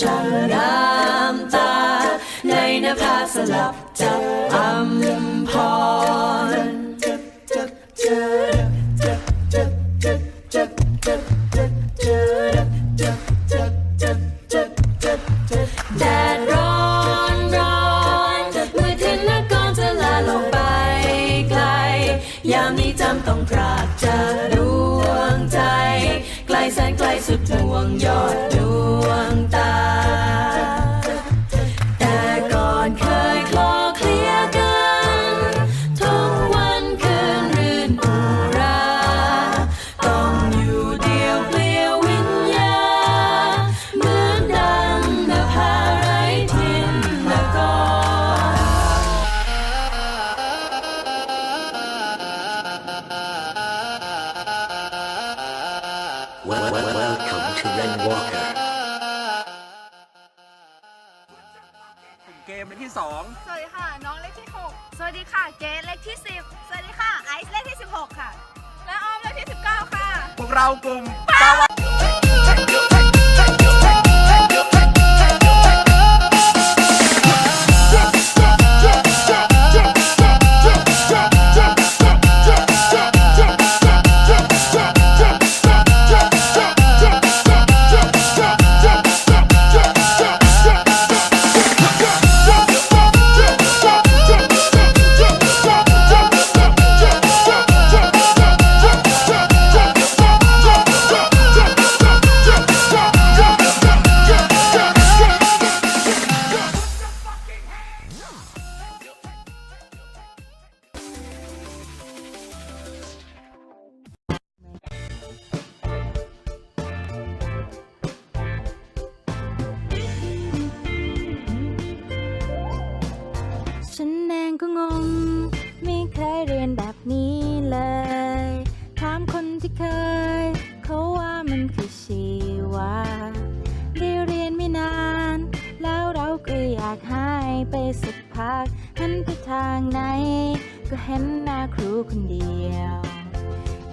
ช่างน้ำตา ในนภาสลับจับอัมพรแดดร้อนร้อนเมื่อถึงนักกอนจะลาลงไปไกล ยามนี้จำต้องพรากจากดวงใจ ไกลแสนไกลสุดดวงยอดดว welcome to Ren Walker. เกมในที่สองสวัสดีค่ะ น้องเลขที่ 6 สวัสดีค่ะ เกรดเลขที่ 10 สวัสดีค่ะ ไอซ์เลขที่ 16 ค่ะ และออมเลขที่ 19 ค่ะพวกเรากลุ่มตาวันฉันากหายไปสักพักหันไปทางไหน ก็เห็นหน้าครูคนเดียว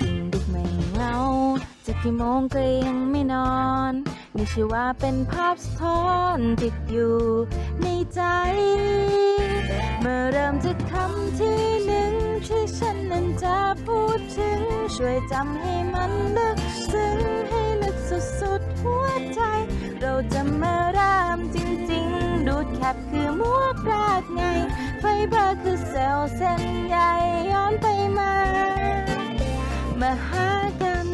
ยิ่งดึกไม่เงาจะกี่โมงก็ยังไม่นอนนี่ชื่อว่าเป็นภาพสะท้อนติดอยู่ในใจ เมื่อเริ่มจากคำที่หนึ่งที่ฉันนั้นจะพูดถึง ช่วยจำให้มันลึกซึ้งให้ลึกสุดๆหัวใจ เราจะมา แคปคือมวกรากไง ไฟเบอร์คือเซลล์เส้นใยย้อนไปมา มาหากัน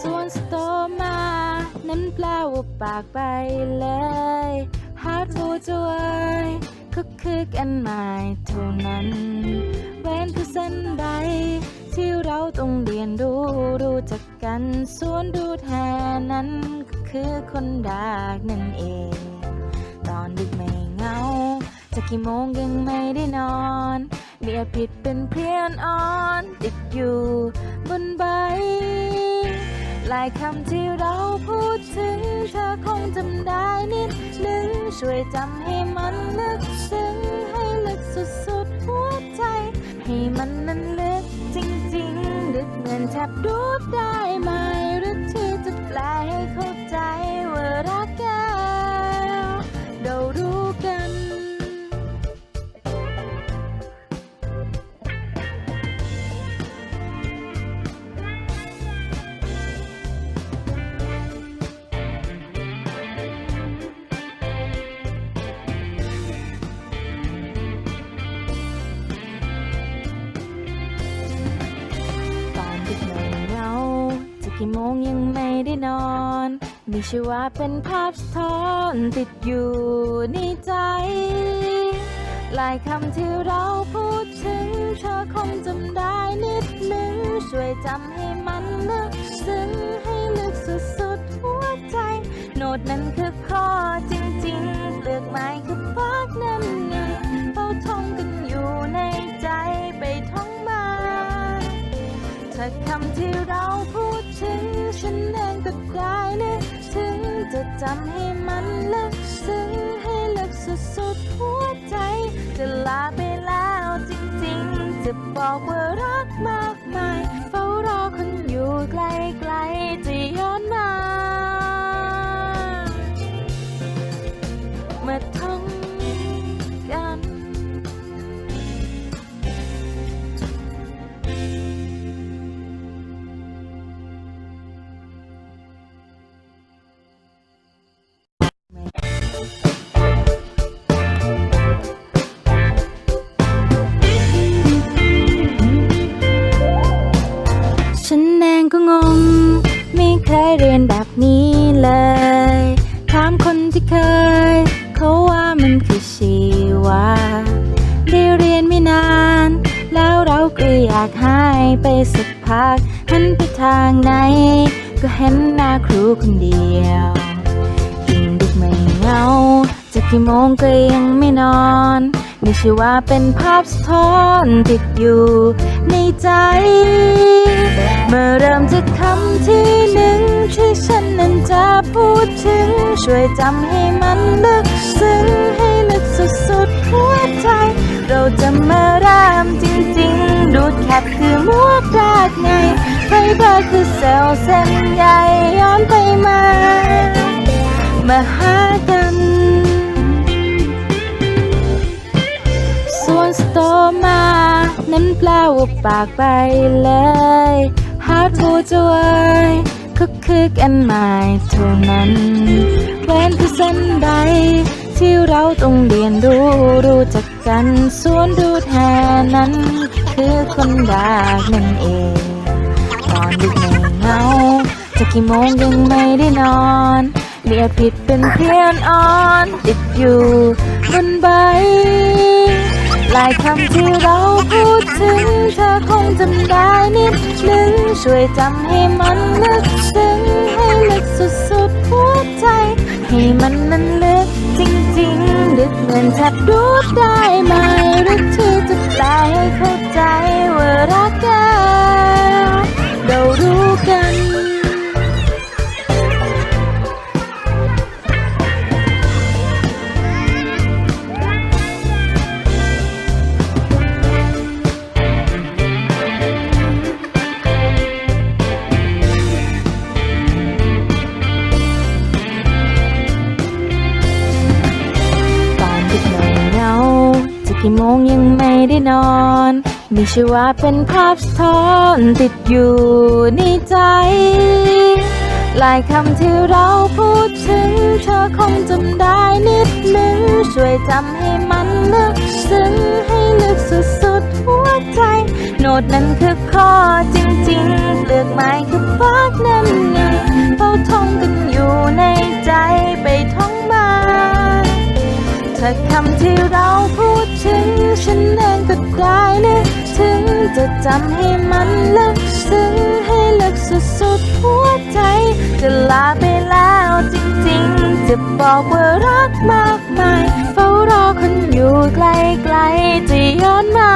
ส่วนสโตมา นั้นแปลว่าปากไปเลยฮาร์ดฟูจวยก็คือกันหมายเท่านั้นเว้นคือเส้นใดที่เราต้องเรียนรู้รู้จักกันส่วนดูแทนนั้น คือคนดักนั่นเอง ตอนดึกไม่เหงา จะกี่โมงยังไม่ได้นอนเบียดผิดเป็นเพี้ยนอ่อน ติดอยู่บนใบ หลายคำที่เราพูดถึง เธอคงจำได้นิดนึง ช่วยจำให้มันลึกซึ้ง ให้ลึกสุดๆหัวใจ ให้มันนั้นลึกจริงๆ ลึกเงินแทบรูปได้ไหมหรือที่จะแปลให้เขาใจว่ารักแกเรารู้กันตอนดึกไม่เหงาจะกี่โมงยังไม่ได้นอน มีชื่อว่าเป็นภาพสะท้อนติดอยู่ในใจ หลายคำที่เราพูดถึง เธอคงจำได้นิดนึง ช่วยจำให้มันลึกซึ้งให้ลึกสุดๆหัวใจ โน้ตนั้นคือข้อจริงๆเปลือกไม้คือฟากนั่นไงเฝ้าท่องกันอยู่ในใจไปท่องมาถ้าคำที่เราพูดถึงฉันเองก็ได้นึก จำให้มันลึกซึ้งให้ลึกสุดๆหัวใจ จะลาไปแล้วจริงๆ จะบอกว่ารัก เรียนแบบนี้เลย ถามคนที่เคย เขาว่ามันคือชีวาได้เรียนไม่นาน แล้วเราก็อยากหายไปสักพักหันไปทางไหน ก็เห็นหน้าครูคนเดียวยิ่งดึกไม่เงา จะกี่โมงก็ยังไม่นอนไม่ใช่ว่าเป็นภาพสะท้อนติดอยู่ในใจ เมื่อเริ่มจากคำที่หนึ่งที่ฉันนั้นจะพูดถึง ช่วยจำให้มันลึกซึ้งให้ลึกสุดๆหัวใจ เราจะมาเริ่มจริงๆ ดูดแคปคือมวดรากไงไฟเบอร์คือเซลล์เส้นใยย้อนไปมา มาหากัน นั้นแปลว่าปากไปเลย หาทูจวยก็คือกันหมายเท่านั้นแหวนคือเส้นใด ที่เราต้องเรียนรู้รู้จักกันส่วนดูแทนนั้น คือคนดากนั่นเอง ตอนดึกในเงาจะกี่โมงยังไม่ได้นอนเรียกผิดเป็นเพียนอ่อน ติดอยู่บนใบหลายคำที่เราพูด ถึงเธอคงจำได้นิดนึง ช่วยจำให้มันลึกซึ้งให้ลึกสุดๆหัวใจ ให้มันนั้นลึกจริงๆ ลึกเหมือนแทบดูดได้ไหม นอนม่ใช่ว่าเป็นภาพสะท้อนติดอยู่ในใจ หลายคำที่เราพูดถึง เธอคงจำได้นิดนึง ช่วยจำให้มันลึกซึ้งให้ลึกสุดๆหัวใจ โน้ตนั้นคือข้อจริงๆเลือกไม้คือฟากนั่นไงเฝ้าท่องกันอยู่ในใจไปท่องมาถ้าคำที่เราพูดถึง ฉันเองก็ ได้นึถึงจะจำให้มันลึกซึ้งให้ลึกสุดๆดหัวใจ จะลาไปแล้วจริงๆ จะบอกว่ารักมากมาย เฝ้ารอคนอยู่ไกลๆจะย้อนมา